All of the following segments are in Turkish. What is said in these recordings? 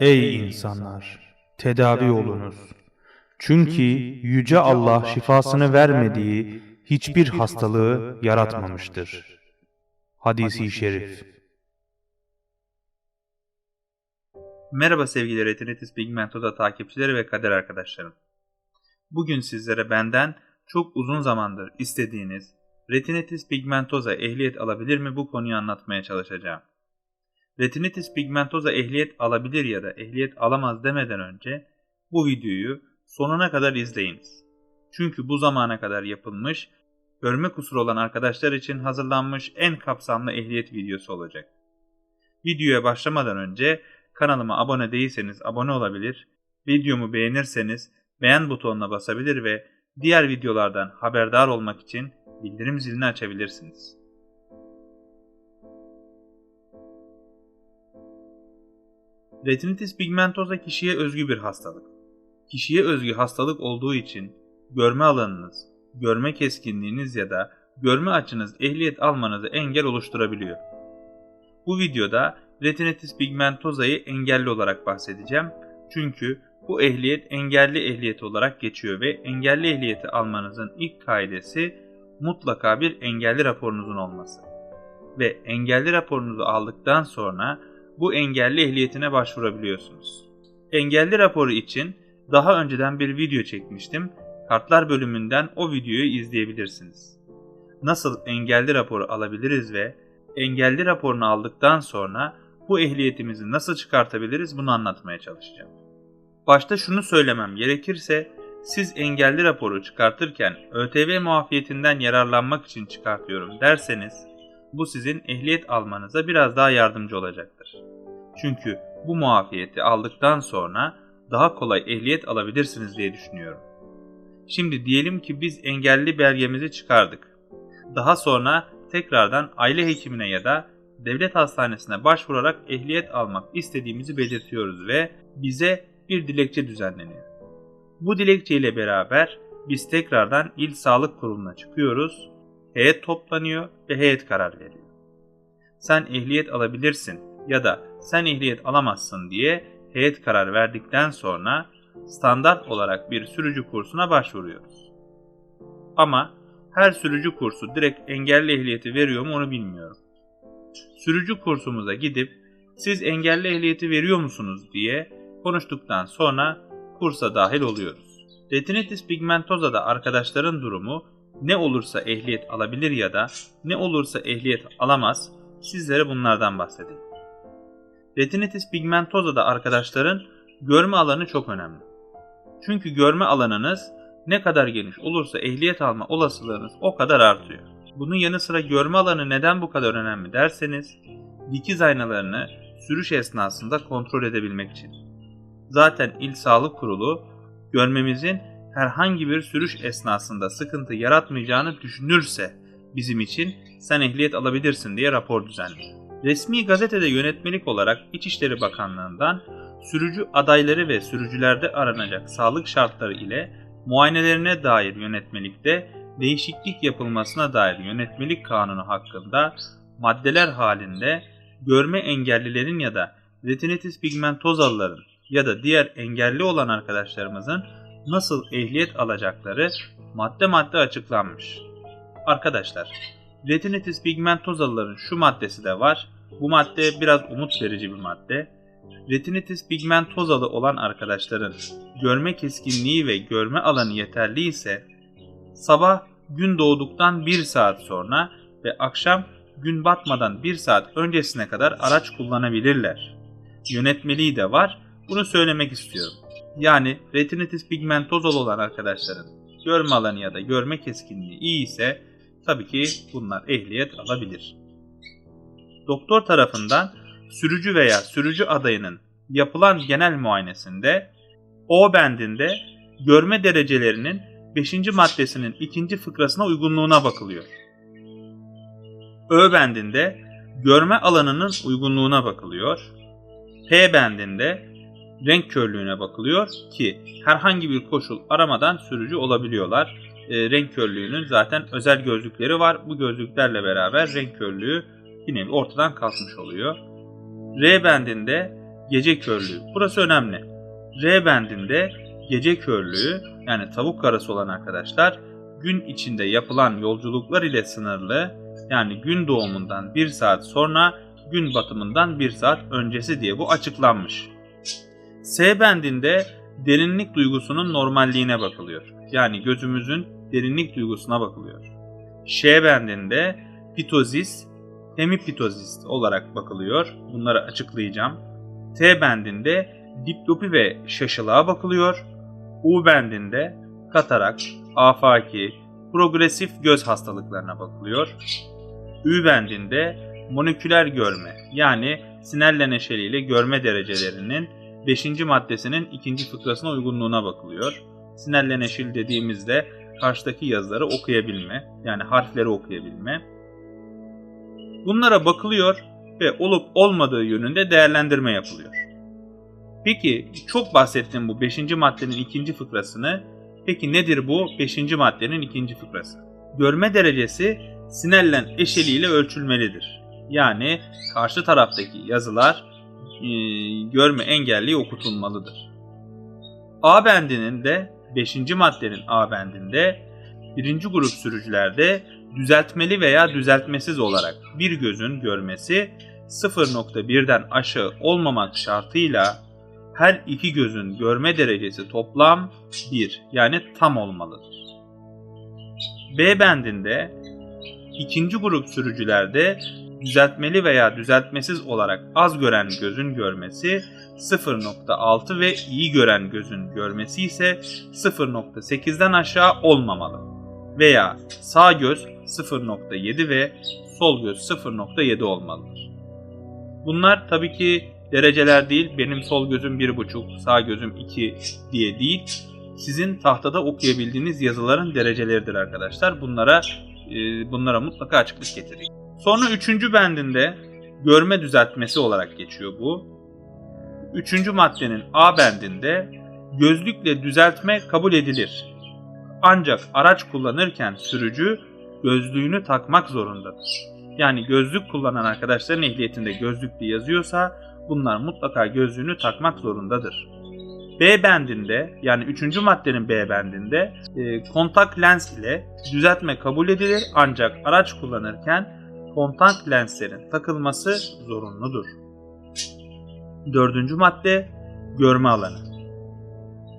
Ey insanlar! Tedavi olunuz. Çünkü Yüce Allah şifasını vermediği hiçbir hastalığı yaratmamıştır. Hadisi şerif Merhaba sevgili Retinitis Pigmentosa takipçileri ve kader arkadaşlarım. Bugün sizlere benden çok uzun zamandır istediğiniz Retinitis Pigmentosa ehliyet alabilir mi bu konuyu anlatmaya çalışacağım. Retinitis Pigmentosa ehliyet alabilir ya da ehliyet alamaz demeden önce bu videoyu sonuna kadar izleyiniz. Çünkü bu zamana kadar yapılmış, görme kusuru olan arkadaşlar için hazırlanmış en kapsamlı ehliyet videosu olacak. Videoya başlamadan önce kanalıma abone değilseniz abone olabilir, videomu beğenirseniz beğen butonuna basabilir ve diğer videolardan haberdar olmak için bildirim zilini açabilirsiniz. Retinitis pigmentosa kişiye özgü bir hastalık. Kişiye özgü hastalık olduğu için görme alanınız, görme keskinliğiniz ya da görme açınız ehliyet almanızı engel oluşturabiliyor. Bu videoda retinitis pigmentosa'yı engelli olarak bahsedeceğim. Çünkü bu ehliyet engelli ehliyeti olarak geçiyor ve engelli ehliyeti almanızın ilk kaidesi mutlaka bir engelli raporunuzun olması. Ve engelli raporunuzu aldıktan sonra bu engelli ehliyetine başvurabiliyorsunuz. Engelli raporu için daha önceden bir video çekmiştim. Kartlar bölümünden o videoyu izleyebilirsiniz. Nasıl engelli raporu alabiliriz ve engelli raporunu aldıktan sonra bu ehliyetimizi nasıl çıkartabiliriz bunu anlatmaya çalışacağım. Başta şunu söylemem gerekirse siz engelli raporu çıkartırken ÖTV muafiyetinden yararlanmak için çıkartıyorum derseniz bu sizin ehliyet almanıza biraz daha yardımcı olacaktır. Çünkü bu muafiyeti aldıktan sonra daha kolay ehliyet alabilirsiniz diye düşünüyorum. Şimdi diyelim ki biz engelli belgemizi çıkardık. Daha sonra tekrardan aile hekimine ya da devlet hastanesine başvurarak ehliyet almak istediğimizi belirtiyoruz ve bize bir dilekçe düzenleniyor. Bu dilekçe ile beraber biz tekrardan il sağlık kuruluna çıkıyoruz. Heyet toplanıyor ve heyet karar veriyor. Sen ehliyet alabilirsin ya da sen ehliyet alamazsın diye heyet karar verdikten sonra standart olarak bir sürücü kursuna başvuruyoruz. Ama her sürücü kursu direkt engelli ehliyeti veriyor mu onu bilmiyorum. Sürücü kursumuza gidip siz engelli ehliyeti veriyor musunuz diye konuştuktan sonra kursa dahil oluyoruz. Retinitis pigmentosa'da arkadaşların durumu ne olursa ehliyet alabilir ya da ne olursa ehliyet alamaz sizlere bunlardan bahsedeyim. Retinitis pigmentosa'da arkadaşların görme alanı çok önemli. Çünkü görme alanınız ne kadar geniş olursa ehliyet alma olasılığınız o kadar artıyor. Bunun yanı sıra görme alanı neden bu kadar önemli derseniz dikiz aynalarını sürüş esnasında kontrol edebilmek için. Zaten İl Sağlık Kurulu görmemizin herhangi bir sürüş esnasında sıkıntı yaratmayacağını düşünürse bizim için sen ehliyet alabilirsin diye rapor düzenliyor. Resmi gazetede yönetmelik olarak İçişleri Bakanlığı'ndan sürücü adayları ve sürücülerde aranacak sağlık şartları ile muayenelerine dair yönetmelikte değişiklik yapılmasına dair yönetmelik kanunu hakkında maddeler halinde görme engellilerin ya da retinitis pigmentozalıların ya da diğer engelli olan arkadaşlarımızın nasıl ehliyet alacakları madde madde açıklanmış. Arkadaşlar, retinitis pigmentozalıların şu maddesi de var. Bu madde biraz umut verici bir madde. Retinitis pigmentozalı olan arkadaşların görme keskinliği ve görme alanı yeterli ise sabah gün doğduktan 1 saat sonra ve akşam gün batmadan 1 saat öncesine kadar araç kullanabilirler. Yönetmeliği de var. Bunu söylemek istiyorum. Yani retinitis pigmentozalı olan arkadaşların görme alanı ya da görme keskinliği iyi ise tabii ki bunlar ehliyet alabilir. Doktor tarafından sürücü veya sürücü adayının yapılan genel muayenesinde O bendinde görme derecelerinin 5. maddesinin 2. fıkrasına uygunluğuna bakılıyor. Ö bendinde görme alanının uygunluğuna bakılıyor. P bendinde renk körlüğüne bakılıyor ki herhangi bir koşul aramadan sürücü olabiliyorlar. E, renk körlüğünün zaten özel gözlükleri var. Bu gözlüklerle beraber renk körlüğü bir nevi ortadan kalkmış oluyor. R bendinde gece körlüğü. Burası önemli. R bendinde gece körlüğü yani tavuk karası olan arkadaşlar gün içinde yapılan yolculuklar ile sınırlı yani gün doğumundan 1 saat sonra gün batımından 1 saat öncesi diye bu açıklanmış. S bendinde derinlik duygusunun normalliğine bakılıyor. Yani gözümüzün derinlik duygusuna bakılıyor. Ş bendinde pitozis, hemipitozis olarak bakılıyor. Bunları açıklayacağım. T bendinde diplopi ve şaşılığa bakılıyor. U bendinde katarak, afaki, progresif göz hastalıklarına bakılıyor. Ü bendinde moleküler görme yani sinelle neşeliyle görme derecelerinin 5. maddesinin 2. fıkrasına uygunluğuna bakılıyor. Sinelle neşil dediğimizde karşıdaki yazıları okuyabilme yani harfleri okuyabilme. Bunlara bakılıyor ve olup olmadığı yönünde değerlendirme yapılıyor. Peki çok bahsettim bu 5. maddenin 2. fıkrasını. Peki nedir bu 5. maddenin 2. fıkrası? Görme derecesi sinellen eşeliğiyle ölçülmelidir. Yani karşı taraftaki yazılar e, görme engelli okutulmalıdır. A bendinin de 5. maddenin A bendinde birinci grup sürücülerde düzeltmeli veya düzeltmesiz olarak bir gözün görmesi 0.1'den aşağı olmamak şartıyla her iki gözün görme derecesi toplam 1 yani tam olmalıdır. B bendinde ikinci grup sürücülerde düzeltmeli veya düzeltmesiz olarak az gören gözün görmesi 0.6 ve iyi gören gözün görmesi ise 0.8'den aşağı olmamalı. Veya sağ göz 0.7 ve sol göz 0.7 olmalıdır. Bunlar tabii ki dereceler değil. Benim sol gözüm 1.5, sağ gözüm 2 diye değil. Sizin tahtada okuyabildiğiniz yazıların dereceleridir arkadaşlar. Bunlara e, bunlara mutlaka açıklık getirin. Sonra üçüncü bendinde görme düzeltmesi olarak geçiyor bu. Üçüncü maddenin A bendinde gözlükle düzeltme kabul edilir. Ancak araç kullanırken sürücü gözlüğünü takmak zorundadır. Yani gözlük kullanan arkadaşların ehliyetinde gözlüklü yazıyorsa bunlar mutlaka gözlüğünü takmak zorundadır. B bendinde yani üçüncü maddenin B bendinde e, kontak lens ile düzeltme kabul edilir ancak araç kullanırken kontak lenslerin takılması zorunludur. Dördüncü madde görme alanı.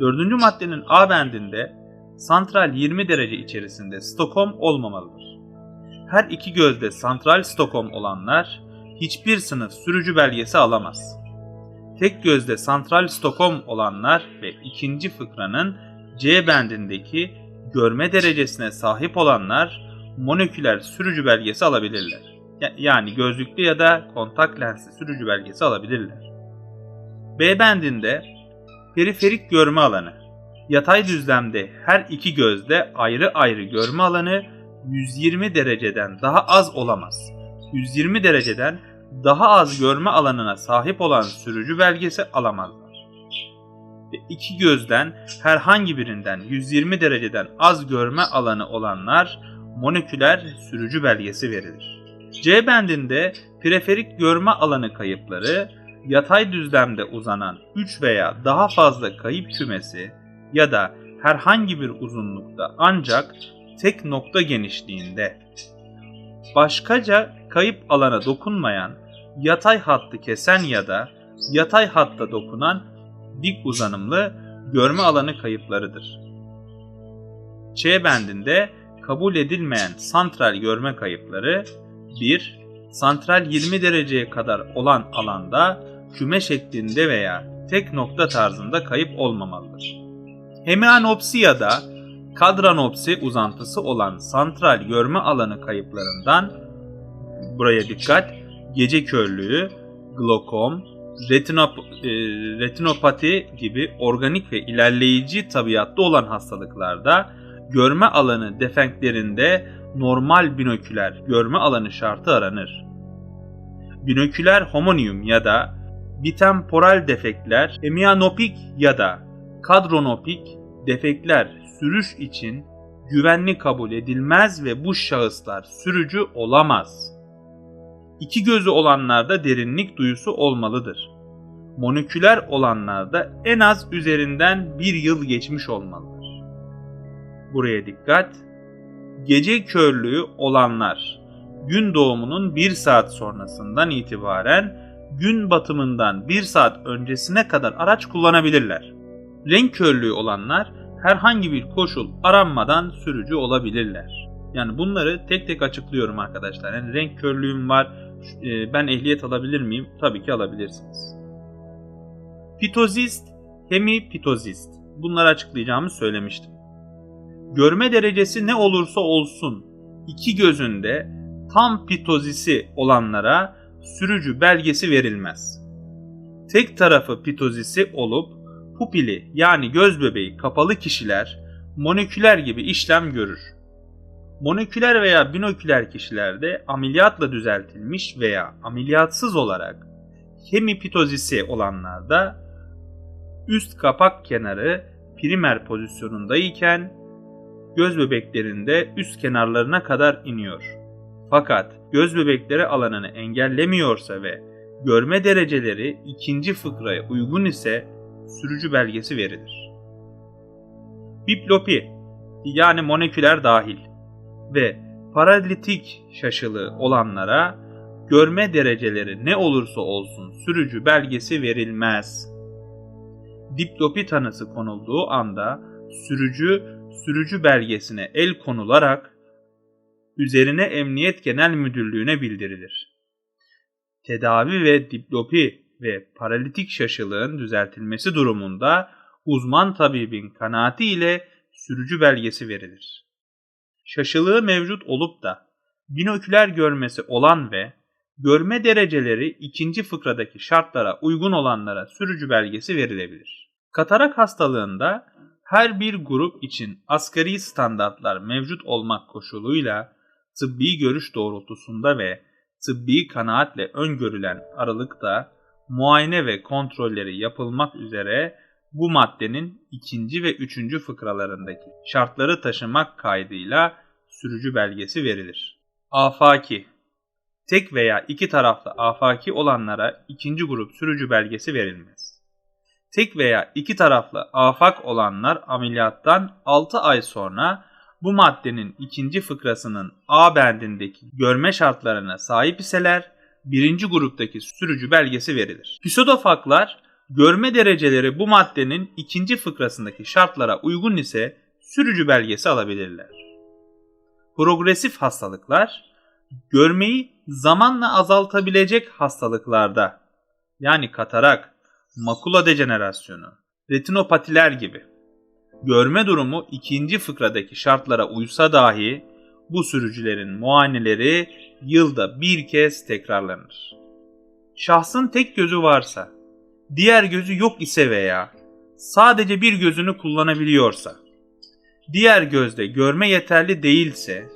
Dördüncü maddenin A bendinde santral 20 derece içerisinde Stockholm olmamalıdır. Her iki gözde santral Stockholm olanlar hiçbir sınıf sürücü belgesi alamaz. Tek gözde santral Stockholm olanlar ve ikinci fıkranın C bendindeki görme derecesine sahip olanlar monoküler sürücü belgesi alabilirler. Yani gözlüklü ya da kontak lensli sürücü belgesi alabilirler. B bendinde periferik görme alanı. Yatay düzlemde her iki gözde ayrı ayrı görme alanı 120 dereceden daha az olamaz. 120 dereceden daha az görme alanına sahip olan sürücü belgesi alamazlar. Ve iki gözden herhangi birinden 120 dereceden az görme alanı olanlar monoküler sürücü belgesi verilir. C bendinde preferik görme alanı kayıpları yatay düzlemde uzanan 3 veya daha fazla kayıp kümesi ya da herhangi bir uzunlukta ancak tek nokta genişliğinde başkaca kayıp alana dokunmayan, yatay hattı kesen ya da yatay hatta dokunan dik uzanımlı görme alanı kayıplarıdır. Ç bendinde kabul edilmeyen santral görme kayıpları 1. Santral 20 dereceye kadar olan alanda küme şeklinde veya tek nokta tarzında kayıp olmamalıdır. Hemianopsi ya da kadranopsi uzantısı olan santral görme alanı kayıplarından buraya dikkat gece körlüğü, glokom, retinop, e, retinopati gibi organik ve ilerleyici tabiatta olan hastalıklarda görme alanı defektlerinde normal binoküler görme alanı şartı aranır. Binoküler homonium ya da bitemporal defektler, hemianopik ya da kadronopik defektler sürüş için güvenli kabul edilmez ve bu şahıslar sürücü olamaz. İki gözü olanlarda derinlik duyusu olmalıdır. moleküler olanlarda en az üzerinden bir yıl geçmiş olmalıdır. Buraya dikkat. Gece körlüğü olanlar gün doğumunun bir saat sonrasından itibaren gün batımından bir saat öncesine kadar araç kullanabilirler. Renk körlüğü olanlar herhangi bir koşul aranmadan sürücü olabilirler. Yani bunları tek tek açıklıyorum arkadaşlar. Yani renk körlüğüm var, e, ben ehliyet alabilir miyim? Tabii ki alabilirsiniz. Pitozist, hemipitozist. Bunları açıklayacağımı söylemiştim. Görme derecesi ne olursa olsun iki gözünde tam pitozisi olanlara sürücü belgesi verilmez. Tek tarafı pitozisi olup pupili yani göz bebeği kapalı kişiler monoküler gibi işlem görür. Monoküler veya binoküler kişilerde ameliyatla düzeltilmiş veya ameliyatsız olarak hemipitozisi olanlarda üst kapak kenarı primer pozisyonundayken göz bebeklerinde üst kenarlarına kadar iniyor. Fakat göz bebekleri alanını engellemiyorsa ve görme dereceleri ikinci fıkraya uygun ise sürücü belgesi verilir. Biplopi yani moneküler dahil ve paralitik şaşılığı olanlara görme dereceleri ne olursa olsun sürücü belgesi verilmez. Diplopi tanısı konulduğu anda sürücü sürücü belgesine el konularak üzerine Emniyet Genel Müdürlüğü'ne bildirilir. Tedavi ve diplopi ve paralitik şaşılığın düzeltilmesi durumunda uzman tabibin kanaati ile sürücü belgesi verilir. Şaşılığı mevcut olup da binoküler görmesi olan ve görme dereceleri ikinci fıkradaki şartlara uygun olanlara sürücü belgesi verilebilir. Katarak hastalığında her bir grup için asgari standartlar mevcut olmak koşuluyla tıbbi görüş doğrultusunda ve tıbbi kanaatle öngörülen aralıkta muayene ve kontrolleri yapılmak üzere bu maddenin ikinci ve üçüncü fıkralarındaki şartları taşımak kaydıyla sürücü belgesi verilir. Afaki Tek veya iki taraflı afaki olanlara ikinci grup sürücü belgesi verilmez. Tek veya iki taraflı afak olanlar ameliyattan 6 ay sonra bu maddenin ikinci fıkrasının A bendindeki görme şartlarına sahip iseler birinci gruptaki sürücü belgesi verilir. Pseudofaklar görme dereceleri bu maddenin ikinci fıkrasındaki şartlara uygun ise sürücü belgesi alabilirler. Progresif hastalıklar görmeyi zamanla azaltabilecek hastalıklarda yani katarak, makula dejenerasyonu, retinopatiler gibi görme durumu ikinci fıkradaki şartlara uysa dahi bu sürücülerin muayeneleri yılda bir kez tekrarlanır. Şahsın tek gözü varsa, diğer gözü yok ise veya sadece bir gözünü kullanabiliyorsa, diğer gözde görme yeterli değilse,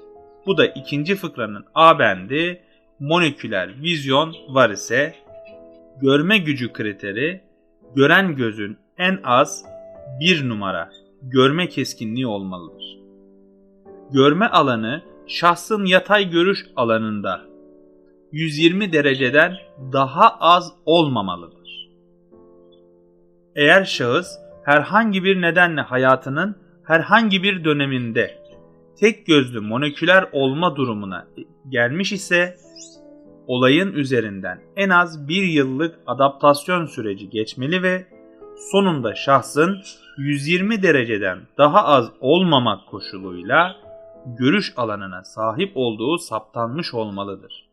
bu da ikinci fıkranın A bendi, monoküler vizyon var ise, görme gücü kriteri, gören gözün en az bir numara görme keskinliği olmalıdır. Görme alanı şahsın yatay görüş alanında 120 dereceden daha az olmamalıdır. Eğer şahıs herhangi bir nedenle hayatının herhangi bir döneminde tek gözlü monoküler olma durumuna gelmiş ise olayın üzerinden en az bir yıllık adaptasyon süreci geçmeli ve sonunda şahsın 120 dereceden daha az olmamak koşuluyla görüş alanına sahip olduğu saptanmış olmalıdır.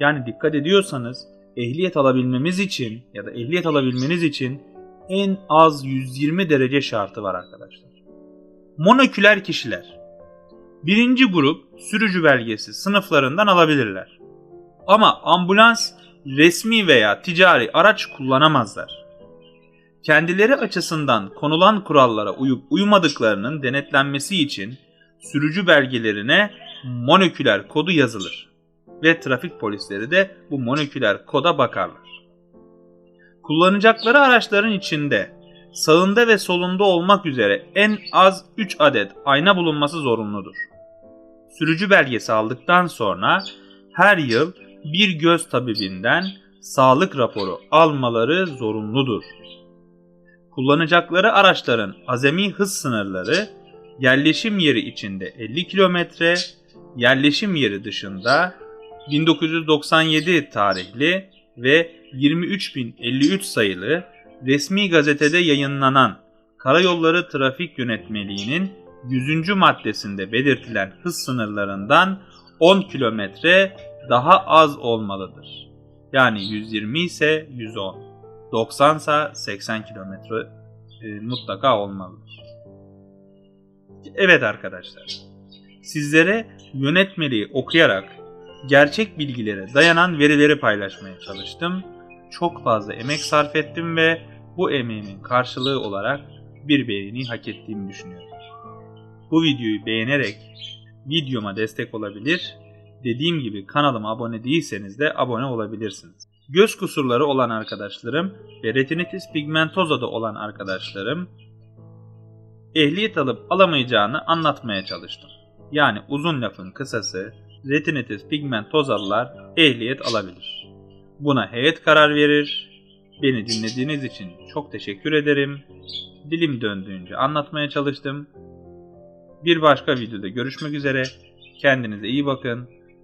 Yani dikkat ediyorsanız ehliyet alabilmemiz için ya da ehliyet alabilmeniz için en az 120 derece şartı var arkadaşlar. Monoküler kişiler Birinci grup sürücü belgesi sınıflarından alabilirler. Ama ambulans resmi veya ticari araç kullanamazlar kendileri açısından konulan kurallara uyup uymadıklarının denetlenmesi için sürücü belgelerine monoküler kodu yazılır ve trafik polisleri de bu monoküler koda bakarlar. Kullanacakları araçların içinde sağında ve solunda olmak üzere en az 3 adet ayna bulunması zorunludur. Sürücü belgesi aldıktan sonra her yıl bir göz tabibinden sağlık raporu almaları zorunludur. Kullanacakları araçların azami hız sınırları yerleşim yeri içinde 50 kilometre, yerleşim yeri dışında 1997 tarihli ve 23053 sayılı resmi gazetede yayınlanan Karayolları Trafik Yönetmeliği'nin 100. maddesinde belirtilen hız sınırlarından 10 kilometre daha az olmalıdır. Yani 120 ise 110, 90 ise 80 kilometre e, mutlaka olmalıdır. Evet arkadaşlar, sizlere yönetmeliği okuyarak gerçek bilgilere dayanan verileri paylaşmaya çalıştım. Çok fazla emek sarf ettim ve bu emeğimin karşılığı olarak bir beğeni hak ettiğimi düşünüyorum. Bu videoyu beğenerek videoma destek olabilir, dediğim gibi kanalıma abone değilseniz de abone olabilirsiniz. Göz kusurları olan arkadaşlarım ve retinitis pigmentosa'da olan arkadaşlarım ehliyet alıp alamayacağını anlatmaya çalıştım. Yani uzun lafın kısası retinitis pigmentozalılar ehliyet alabilir. Buna heyet karar verir. Beni dinlediğiniz için çok teşekkür ederim. Dilim döndüğünce anlatmaya çalıştım. Bir başka videoda görüşmek üzere. Kendinize iyi bakın.